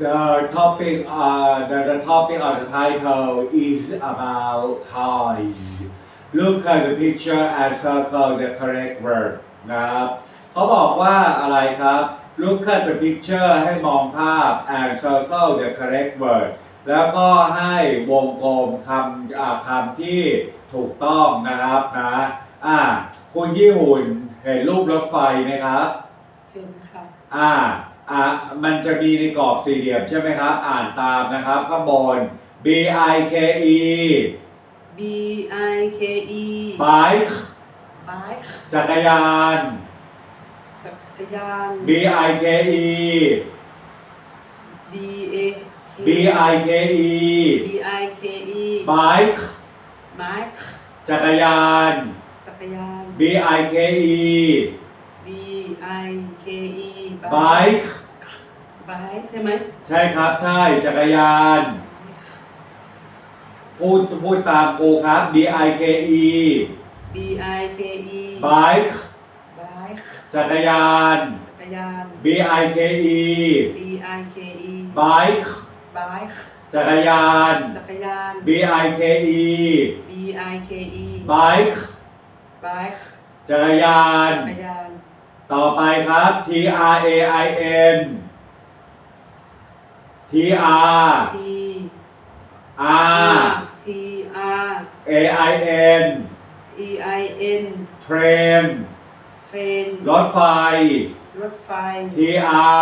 The topic, uh, the, the topic of the title is about toys. Look at the picture and circle the correct word นะครับเขาบอกว่าอะไรครับ Look at the picture ให้มองภาพ and circle the correct word แล้วก็ให้วงกลมคำอ่าคำที่ถูกต้องนะครับนะอ่าคุณยี่หุ่นเห็นรูปรถไฟไหมครับ เห็นค่ะอ่า อ่ามันจะมีในกรอบสี่เหลี่ยมใช่ไหมครับ อ่านตามนะครับข้างบน B I K E B I K E bike bike จักรยาน จักรยาน B I K E B A K B I K E B I K E bike bike จักรยาน จักรยาน B I K E B I K E bike bike ใช่ไหมใช่ครับใช่จักรยาน พูดพูดตามครูครับ B I K E B I K E bike bike จักรยาน จักรยาน B I K E B I K E bike bike จักรยาน จักรยาน B I K E B I K E bike bike จักรยาน จักรยาน ต่อไปครับ T R A I N T R T R T R A I N E I N train เทรนรถไฟ รถไฟ T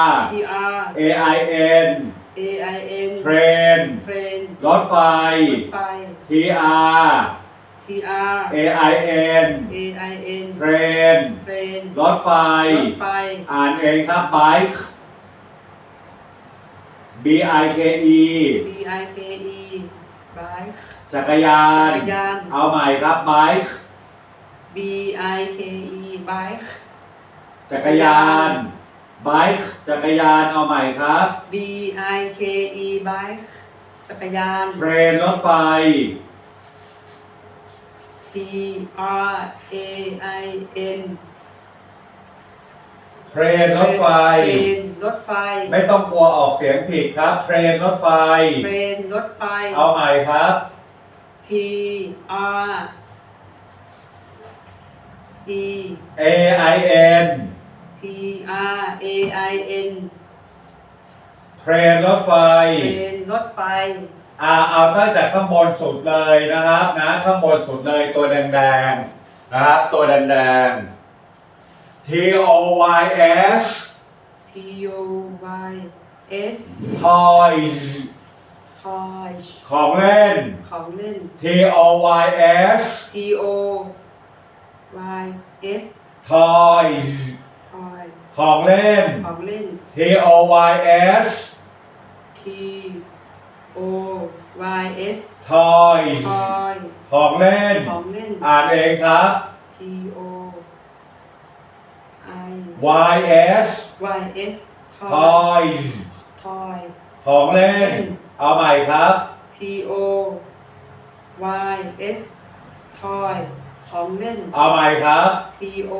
R T R A I N A I N train เทรนรถไฟ รถไฟ T R T R A I N A I N train เทรนรถไฟ รถไฟ อ่านเองครับ bike B I K E B I K E bike จักรยาน จักรยาน เอาใหม่ครับ bike B I K E bike จักรยาน bike จักรยานเอาใหม่ครับ B I K E bike จักรยานเทรนรถไฟ T R A I N เทรนรถไฟ เทรนรถไฟ ไม่ต้องกลัวออกเสียงผิดครับ เทรนรถไฟ เทรนรถไฟ เอาใหม่ครับ T R E A I N T R A I N เทรนรถไฟ เทรนรถไฟ อ่าเอาตั้งแต่ข้างบนสุดเลยนะครับนะ ข้างบนสุดเลยตัวแดงๆนะครับตัวแดงๆ T O Y S T O Y S toys toy ของเล่น ของเล่น T O Y S T O Y S toys toy ของเล่น ของเล่น T O Y S T O Y S toys toy ของเล่น ของเล่น อ่านเองครับ T O I Y S Y S toy toys toy ของเล่น เอาใหม่ครับ T O Y S toy ของเล่น เอาใหม่ครับ T O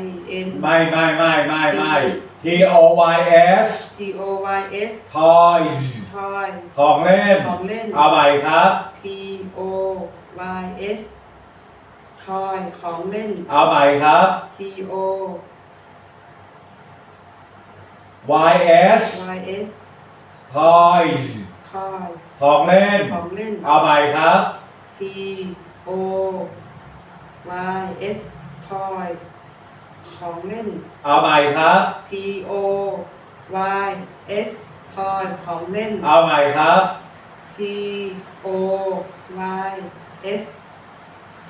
I N ไม่ไม่ไม่ไม่ไม่ T O Y S T O Y S toys toy ของเล่น ของเล่น เอาใหม่ครับ T O Y S toy ของเล่น เอาใหม่ครับ T O Y S Y S toys toy ของเล่น ของเล่น เอาใหม่ครับ T O Y S toy ของเล่น เอาใหม่ครับ T O Y S toy ของเล่น เอาใหม่ครับ T O Y S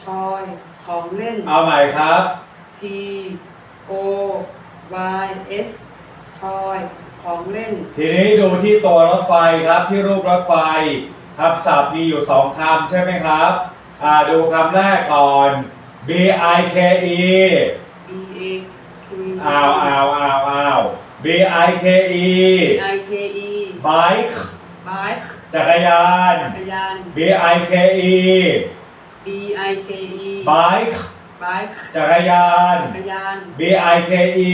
toy ของเล่น เอาใหม่ครับ T O Y S toy ของเล่น ทีนี้ดูที่ตัวรถไฟครับที่รูปรถไฟคำศัพท์มีอยู่สองคำใช่ไหมครับ อ่าดูคำแรกก่อน B I K E B A K อ้าวอ้าวอ้าวอ้าว B I K E B I K E bike bike จักรยาน จักรยาน B I K E B I K E bike bike จักรยาน จักรยาน B I K E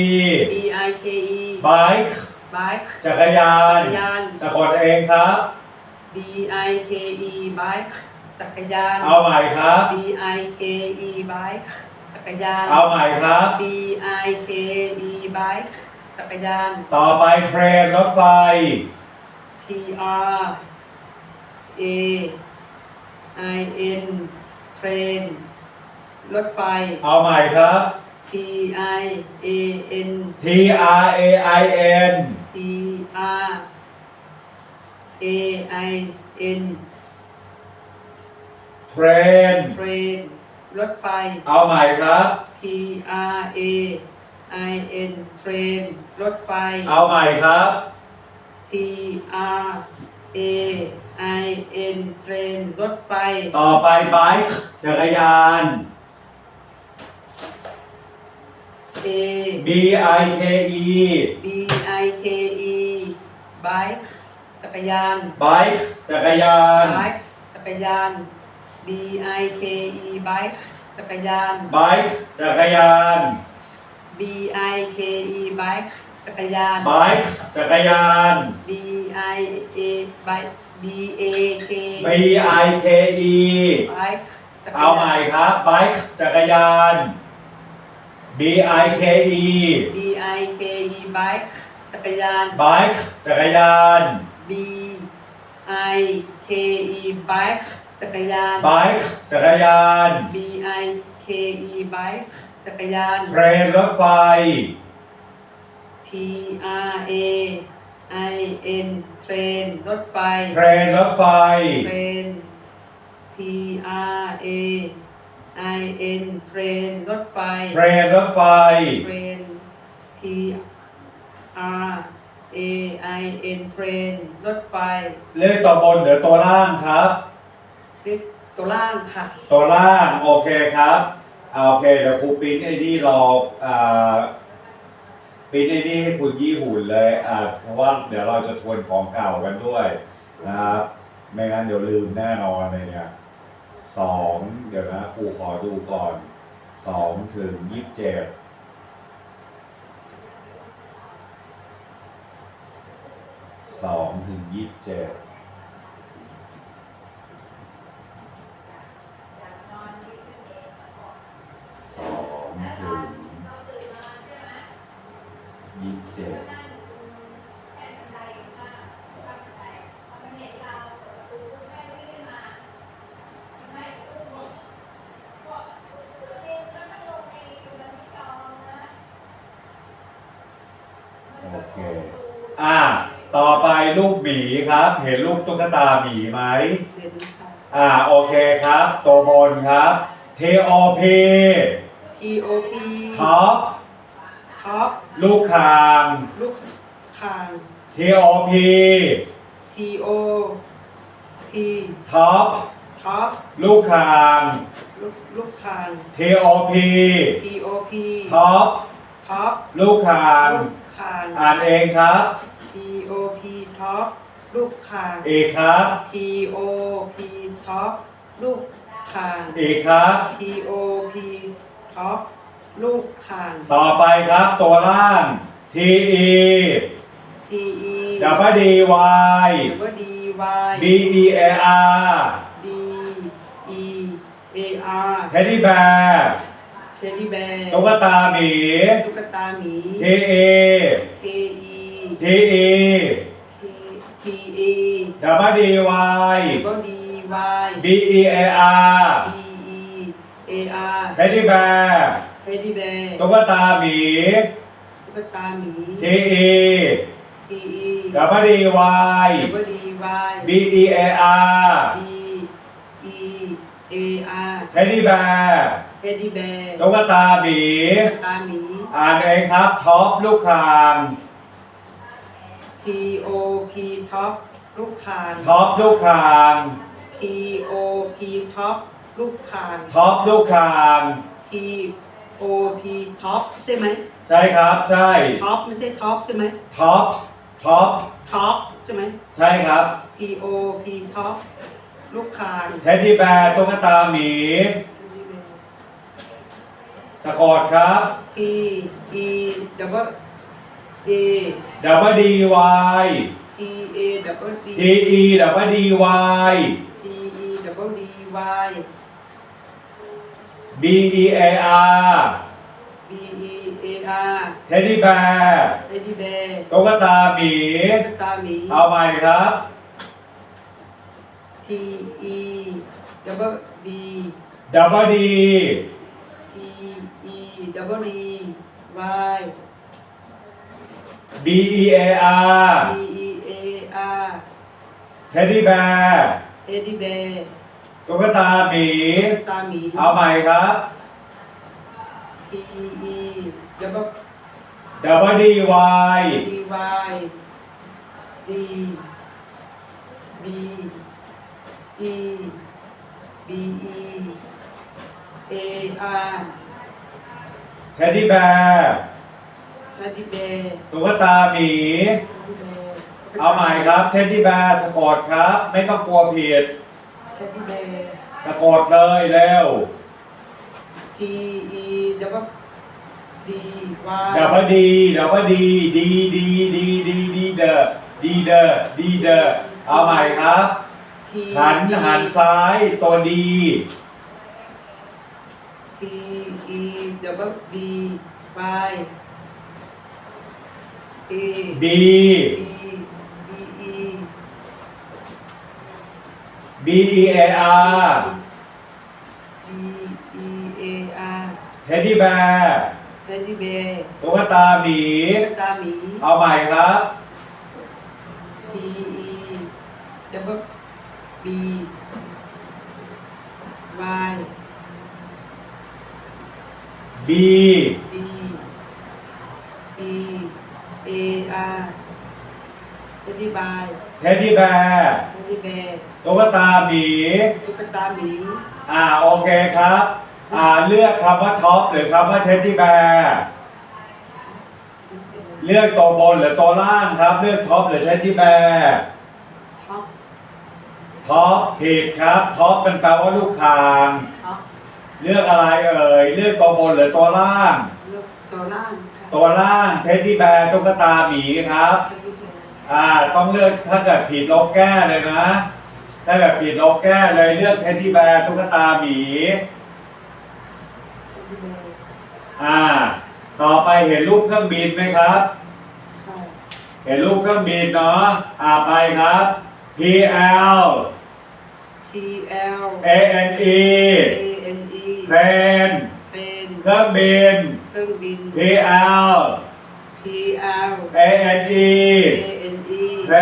B I K E bike bike จักรยาจันกรยาน สะกดเองครับ B I K E bike จักรยาน เอาใหม่ครับ B I K E bike จักรยาน เอาใหม่ครับ B I K E bike จักรยาน ต่อไปเทรนรถไฟ T R A I N train รถไฟ เอาใหม่ครับ T I A N T R A I N T R A I N เทรน train รถไฟ เอาใหม่ครับ T R A I N train รถไฟ เอาใหม่ครับ T R A I N train รถไฟ ต่อไปไบค์จักรยาน A B I K E B I K E bike จักรยาน ไบค์จักรยาน bike จักรยาน B I K E bike จักรยาน ไบค์จักรยาน B I K E bike จักรยาน ไบค์จักรยาน B I A bike B A K B I K E bike จักรเอายานใหม่ครับไบค์จักรยาน B I K E B I K E bike จักรยานไบค์จักรยาน B I K E bike จักรยานไบค์จักรยาน B I K E bike จักรยาน เทรนรถไฟ T R A I N train รถไฟเทรนรถไฟ train T R A I N train รถไฟเทรนรถไฟ train T R A I N train รถไฟเลขตัวบนเดี๋ยวตัวล่างครับ ซิตัวล่างค่ะ ตัวล่างโอเคครับอ่าโอเคเดี๋ยวครูปริ้นไอ้นี่รออ่า ปีนี้นี่ให้คุณยี่หุ่นเลยอ่าเพราะว่าเดี๋ยวเราจะทวนของเก่ากันด้วยนะครับไม่งั้นเดี๋ยวลืมแน่นอนเลยเนี่ยสองเดี๋ยวนะครูขอดูก่อนสองถึงยี่สิบเจ็ดสองถึงยี่สิบเจ็ด ครับ เห็นรูปตุ๊กตาหมีไหม เห็นค่ะ อ่าโอเคครับ ตัวบนครับ TOP T O P ท็อปท็อปลูกคาง ลูกคาง TOP T O P ท็อปท็อปลูกคาง ลูกลูกคาง TOP T O P ท็อปท็อปลูกคาง ลูกคาง อ่านเองครับ T O P ท็อป ลูกคางอีกครับ T O P ท็อปลูกคางอีกครับ T O P ท็อปลูกคาง ต่อไปครับตัวล่าง TE T E W D Y หรือว่า D Y B E A R D E A R เทดดี้แบร์เทดดี้แบร์ตุ๊กตาหมีตุ๊กตาหมี TE K E TE K P E W D Y หรือว่า D Y B E A R B E A R เทดดี้แบร์เทดดี้แบร์ตุ๊กตาหมีตุ๊กตาหมี TE T E W D Y หรือว่า D Y B E A R B E A R เทดดี้แบร์เทดดี้แบร์ตุ๊กตาหมีตุ๊กตาหมี อ่านเองครับท็อปลูกคาง T O P ท็อปลูกคางท็อปลูกคาง T O P ท็อปลูกคางท็อปลูกคาง T O P ท็อปใช่ไหมใช่ครับ ใช่ ท็อปไม่ใช่ท็อปใช่ไหมท็อป ท็อป ท็อปใช่ไหม ใช่ครับ T O P ท็อปลูกคางเท็ดดี้แบร์ตุ๊กตาหมี สะกดครับ T E W A double D Y T A double D T E double D Y T E double D Y B E A R B E A R teddy bear Teddy Bear ตุ๊กตาหมี ตุ๊กตาหมี เอาใหม่ครับ T E double D double D T E double D Y B E A R B E A R teddy bear Teddy Bear ตุ๊กตาหมีตุ๊กตาหมีเอาใหม่ครับ T E double double D Y D Y D B E B E A R teddy bear Teddy Bear ตุ๊กตาหมี Teddy Bear เอาใหม่ครับ teddy bear สะกดครับ ไม่ต้องกลัวผิด Teddy Bear สะกดเลยเร็ว T E double D Y ดับเบิลดีดับเบิลดีดีดีดีดีดีเดอดีเดอดีเดอเอาใหม่ครับ T หัน E หันซ้ายตัวดี T E double D Y A B B B E B E A R B E A R เทดดี้แบร์ Teddy Bear ตุ๊กตาหมีตุ๊กตาหมีเอาใหม่ครับ T E double B Y B D B A R Teddy Bear เทดดี้แบร์ Teddy Bear ตุ๊กตาหมีตุ๊กตาหมีอ่าโอเคครับ อ่าเลือกคำว่าท็อปหรือคำว่าเทดดี้แบร์เลือกตัวบนหรือตัวล่างครับ เลือกท็อปหรือเทดดี้แบร์ท็อปท็อปผิดครับท็อปเป็นแปลว่าลูกคางท็อปเลือกอะไรเอ่ยเลือกตัวบนหรือตัวล่าง เลือกตัวล่างค่ะ ตัวล่างเทดดี้แบร์ตุ๊กตาหมีครับ Teddy Bear อ่าต้องเลือกถ้าเกิดผิดลบแก้เลยนะ ถ้าเกิดผิดลบแก้เลยเลือกเทดดี้แบร์ตุ๊กตาหมี Teddy Bear อ่า ต่อไปเห็นรูปเครื่องบินไหมครับค่ะเห็นรูปเครื่องบินเนาะ อ่าไปครับ P L T L A N E A N E เพน เป็นเครื่องบิน เครื่องบิน P L P L A N E A N E เพ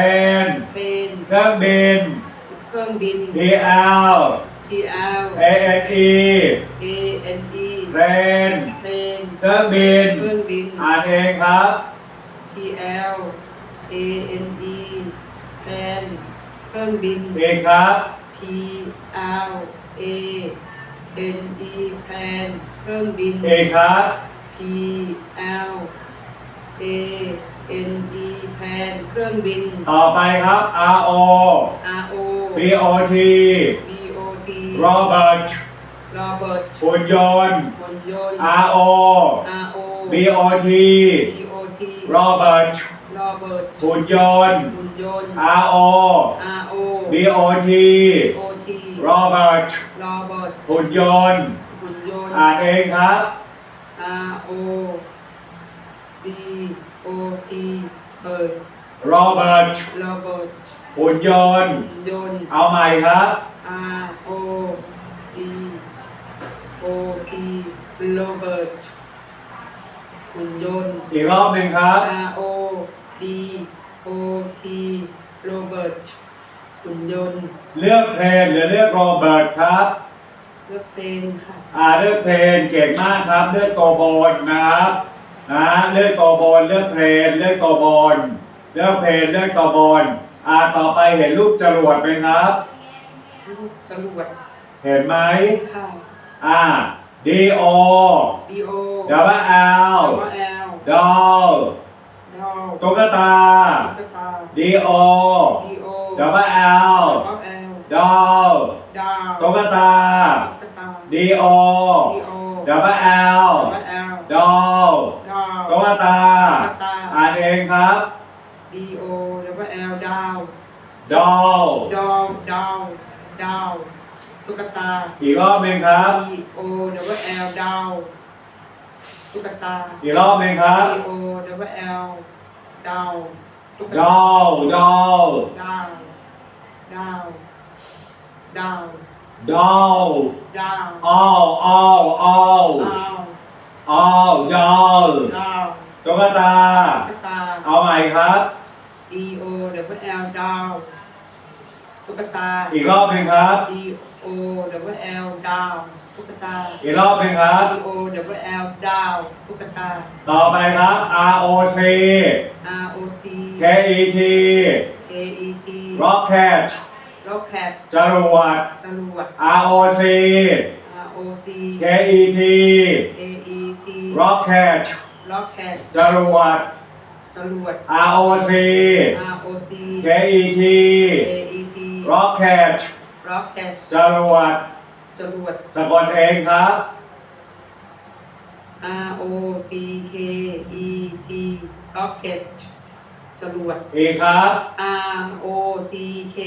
นเป็นเครื่องบิน เครื่องบิน P L P L A N E A N E เพนเป็นเครื่องบิน เครื่องบิน อ่านเองครับ P L A N E เป็นเครื่องบินเองครับ P L A N E แพน เครื่องบิน เองครับ P L A N E แพนเครื่องบิน ต่อไปครับ R O R O B O T B O T Robert โรเบิร์ตหุ่นยนต์ หุ่นยนต์ R O R O B O T B O T Robert โรเบิร์ตหุ่นยนต์ หุ่นยนต์ R O R O B O T B O T Robert โรเบิร์ตหุ่นยนต์หุ่นยนต์ อ่านเองครับ R O B O T เบิร์ต Robert โรเบิร์ตหุ่นยนต์หุ่นยนต์ เอาใหม่ครับ R O B O T โรเบิร์ตหุ่นยนต์ อีกรอบหนึ่งครับ R O B O T โรเบิร์ตหุ่นยนต์ เลือกเพลงหรือเลือกโรเบิร์ตครับ เลือกเพลงค่ะ อ่าเลือกเพลงเก่งมากครับ เลือกตัวบนนะครับนะเลือกตัวบนเลือกเพลงเลือกตัวบนเลือกเพลงเลือกตัวบนอ่าต่อไปเห็นรูปจรวดไหมครับลูกจรวดเห็นไหมค่ะ อ่า D O D O W L W L doll ดอลตุ๊กตาตุ๊กตา D O D O W L W L doll ดาวตุ๊กตา ตุ๊กตา D O D O W L W L doll ดาวตุ๊กตา ตุ๊กตาอ่านเอครับ D O double L ดาวดอลดาวดาวดาวตุ๊กตาอีกรอบหนึ่งครับ D O double L ดาวตุ๊กตาอีกรอบหนึ่งครับ D O double L ดาวตุ๊กดตาอลดอลดาวดาว ดาวดอลดาวออลออลออลดาวออลดอลดาวตุ๊กตา ตุ๊กตา เอาใหม่ครับ D O double L ดาวตุ๊กตา อีกรอบหนึ่งครับ D O double L ดาวตุ๊กตา อีกรอบหนึ่งครับ D O double L ดาวตุ๊กตา ต่อไปครับ R O C R O C K E T K E T Rocket Rocket จรวด จรวด R O C R O C K E T K E T Rocket Rocket จรวด จรวด R O C R O C K E T K E T Rocket Rocket จรวด จรวดสะกดเองครับ R O C K E T Rocket จรวดอีกครับ R O C K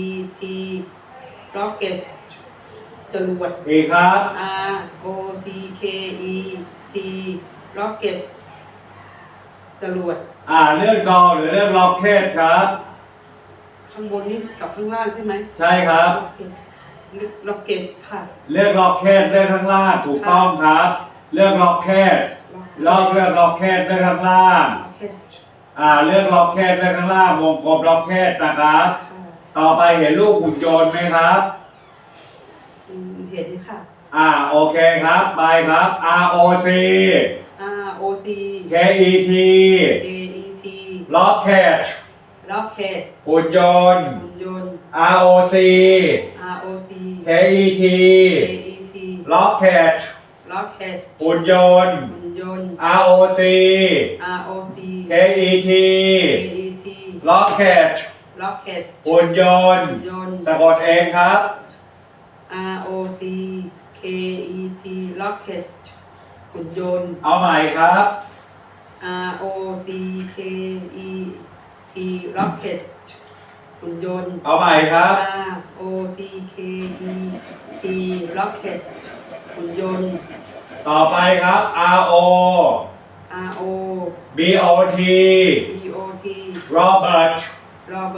E T Rocket จรวดอีกครับ R O C K E T Rocket จรวด อ่าเลือกดอหรือเลือกล็อกเก็ตครับ ข้างบนนี่กับข้างล่างใช่ไหมใช่ครับ Rocket ล็อกเก็ตค่ะ เลือกล็อกเก็ตเลือกข้างล่างถูกต้องครับ เลือกล็อกเก็ตลอกเลือกล็อกเก็ตเลือกข้างล่าง ล็อกเก็ต อ่าเลือกล็อกเก็ตเลือกข้างล่างวงกลมล็อกเก็ตนะครับค่ะต่อไปเห็นรูปหุ่นยนต์ไหมครับ อืมเห็นค่ะ อ่าโอเคครับไปครับ R O C R O C K E T K E T Rocket ล็อกเก็ตหุ่นยนต์ หุ่นยนต์ R O C R O C K E T K E T Rocket ล็อกเก็ตหุ่นยนต์ หุ่น ยนต์ R O C R O C K E T K E T Rocket ล็อกเก็ตหุ่นยนต์หุ่นยนต์ สะกดเองครับ R O C K E T ล็อกเก็ตหุ่นยนต์ เอาใหม่ครับ R O C K E T rocket หุ่นยนต์ เอาใหม่ครับ R O C K E T rocket หุ่นยนต์ ต่อไปครับ R O R O B O T B O T Robert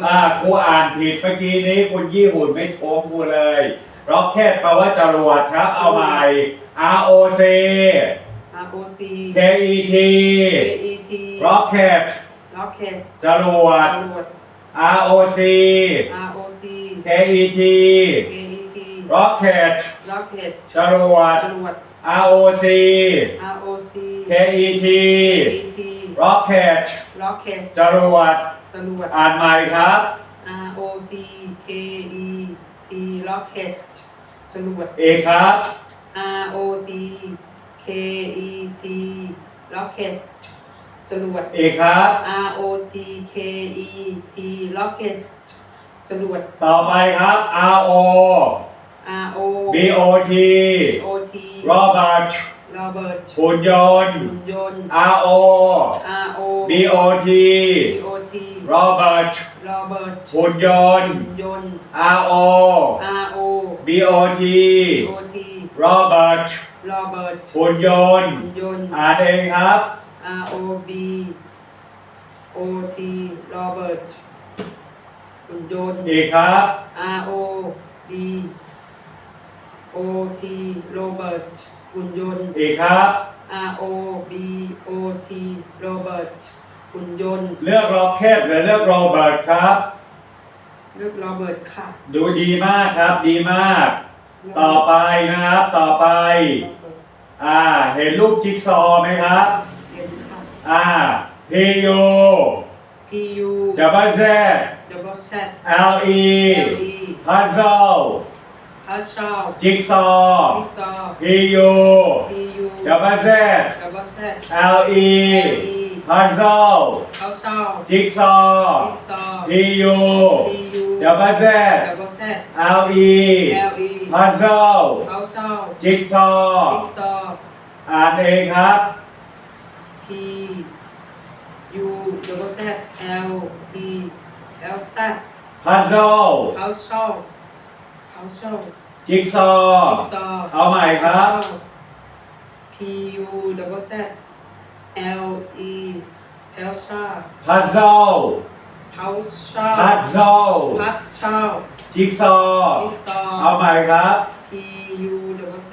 อ่า Robert ครูอ่านผิดเมื่อกี้นี้คุณยี่หุ่นไม่โทงครูเลย Rocket แปลว่าจรวดครับ เอาใหม่ R O C R O C K E T K E T Rocket rocket จรวดจรวด R O C R O C K E T K E T Rocket rocket จรวดจรวด R O C R O C K E T K E T Rocket rocket จรวดจรวด อ่านใหม่ครับ R O C K E T rocket จรวด อีกครับ R O C K E T rocket จรวด อีกครับ R O C K E T rocket จรวด ต่อไปครับ R O R O B O T B O T Robert Robert หุ่นยนต์ หุ่นยนต์ R O R O B O T B O T Robert Robert หุ่นยนต์ หุ่นยนต์ R O R O B O T B O T Robert Robert หุ่นยนต์ หุ่นยนต์ อ่านเองครับ R O B O T Robert หุ่นยนต์ อีกครับ R O B O T Robert หุ่นยนต์ อีกครับ R O B O T Robert หุ่นยนต์ เลือก Rocket หรือเลือก Robert ครับ เลือก Robert ค่ะดูดีมากครับ ดีมาก ต่อไปนะครับ ต่อไป Robert อ่า เห็นรูปจิ๊กซอว์ไหมครับ เรียนค่ะ อ่า P U P U double Z double Z L E L E puzzle พัชชาจิ๊กซอว์พิซซอ P U P U double Z double Z L E L E puzzle พัชชาจิ๊กซอว์พิซซอ P U P U double Z double Z L E L E puzzle พัชชาจิ๊กซอว์พิซซออ่านเองครับ P U double Z L E L Z พัซ โซ household household จิ๊กซอ jigsaw เอาใหม่ครับ P U double Z L E L S H พัซโซ house พัซโซพัดเช่าจิ๊กซอ jigsaw เอาใหม่ครับ P U double Z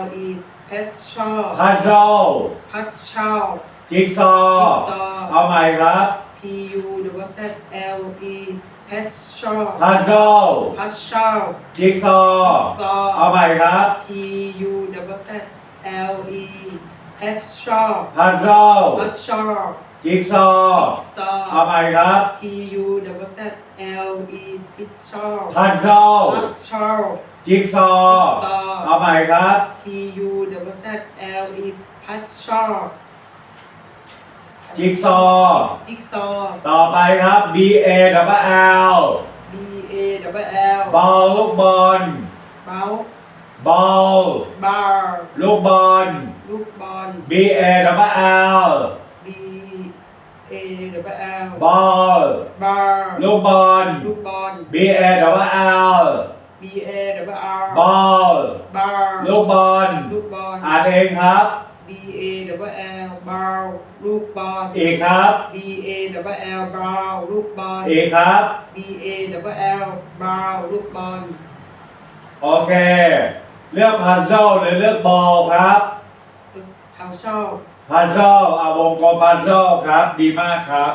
L E pet ช่าพัซโซพัดเช่าจิ๊กซอ Jigsaw เอาใหม่ครับ P U double Z L E pet ช่าพัซโซพัดเช่าจิ๊กซอ Jigsaw เอาใหม่ครับ P U double Z L E pet ช่าพัซโซพัดเช่าจิ๊กซอ Jigsaw เอาใหม่ครับ P U double Z L E pizza พัซโซพัดเช่าจิ๊กซอ เอาใหม่ครับ P U double Z L E พัดเช่า จิ๊กซอจิ๊กซอต่อไปครับ B A W L B A double L บอลลูกบอลเมาส์บอลบาร์ลูกบอล ลูกบอล B A W L B A double L บอลบาร์ลูกบอล ลูกบอล B A W L B A double R บอลบาร์ลูกบอล ลูกบอล อ่านเองครับ B A double L บาร์ลูกบอล อีกครับ B A double L บาร์ลูกบอล อีกครับ B A double L บาร์ลูกบอล โอเค เลือกพัซโซหรือเลือกบอลครับ เขาชอบ พัซโซอะวงกลมพัซโซครับ ดีมากครับ